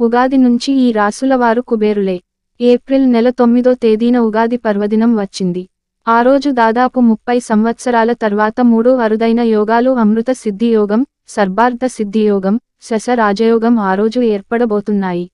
ఉగాది నుంచి ఈ రాసులవారు కుబేరులే. ఏప్రిల్ నెల తొమ్మిదో తేదీన ఉగాది పర్వదినం వచ్చింది. ఆ రోజు దాదాపు ముప్పై సంవత్సరాల తర్వాత మూడు అరుదైన యోగాలు అమృత సిద్ధియోగం సర్బార్థ సిద్ధియోగం శశ రాజయోగం ఆ రోజు ఏర్పడబోతున్నాయి.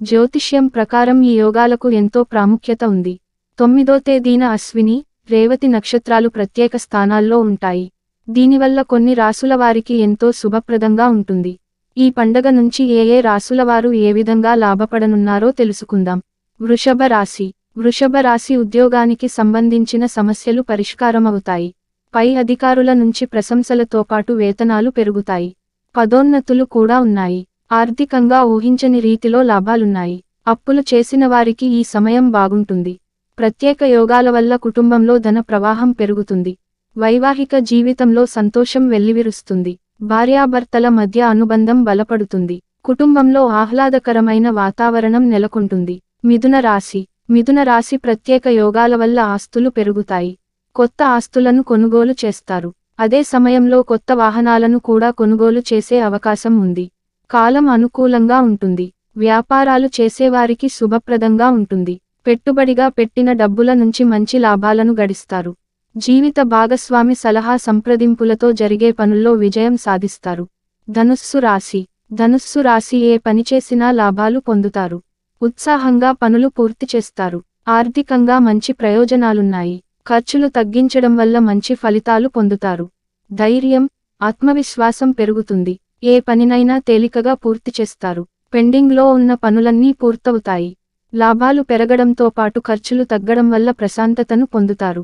జ్యోతిష్యం ప్రకారం ఈ యోగాలకు ఎంతో ప్రాముఖ్యత ఉంది. తొమ్మిదో తేదీన అశ్విని రేవతి నక్షత్రాలు ప్రత్యేక స్థానాల్లో ఉంటాయి. దీనివల్ల కొన్ని రాసుల వారికి ఎంతో శుభప్రదంగా ఉంటుంది. ఈ పండగ నుంచి ఏ ఏ రాసులవారు ఏ విధంగా లాభపడనున్నారో తెలుసుకుందాం. వృషభ రాశి. వృషభ రాశి ఉద్యోగానికి సంబంధించిన సమస్యలు పరిష్కారమవుతాయి. పై అధికారుల నుంచి ప్రశంసలతో పాటు వేతనాలు పెరుగుతాయి. పదోన్నతులు కూడా ఉన్నాయి. ఆర్థికంగా ఊహించని రీతిలో లాభాలున్నాయి. అప్పులు చేసిన వారికి ఈ సమయం బాగుంటుంది. ప్రత్యేక యోగాల వల్ల కుటుంబంలో ధన ప్రవాహం పెరుగుతుంది. వైవాహిక జీవితంలో సంతోషం వెల్లివిరుస్తుంది. భార్యాభర్తల మధ్య అనుబంధం బలపడుతుంది. కుటుంబంలో ఆహ్లాదకరమైన వాతావరణం నెలకొంటుంది. మిథున రాశి. మిథున రాశి ప్రత్యేక యోగాల వల్ల ఆస్తులు పెరుగుతాయి. కొత్త ఆస్తులను కొనుగోలు చేస్తారు. అదే సమయంలో కొత్త వాహనాలను కూడా కొనుగోలు చేసే అవకాశం ఉంది. కాలం అనుకూలంగా ఉంటుంది. వ్యాపారాలు చేసేవారికి శుభప్రదంగా ఉంటుంది. పెట్టుబడిగా పెట్టిన డబ్బుల నుంచి మంచి లాభాలను గడిస్తారు. జీవిత భాగస్వామి సలహా సంప్రదింపులతో జరిగే పనుల్లో విజయం సాధిస్తారు. ధనుస్సు రాశి. ధనుస్సు రాశి ఏ పని చేసినా లాభాలు పొందుతారు. ఉత్సాహంగా పనులు పూర్తి చేస్తారు. ఆర్థికంగా మంచి ప్రయోజనాలున్నాయి. ఖర్చులు తగ్గించడం వల్ల మంచి ఫలితాలు పొందుతారు. ధైర్యం ఆత్మవిశ్వాసం పెరుగుతుంది. ఏ పనినైనా తేలికగా పూర్తి చేస్తారు. పెండింగ్లో ఉన్న పనులన్నీ పూర్తవుతాయి. లాభాలు పెరగడంతో పాటు ఖర్చులు తగ్గడం వల్ల ప్రశాంతతను పొందుతారు.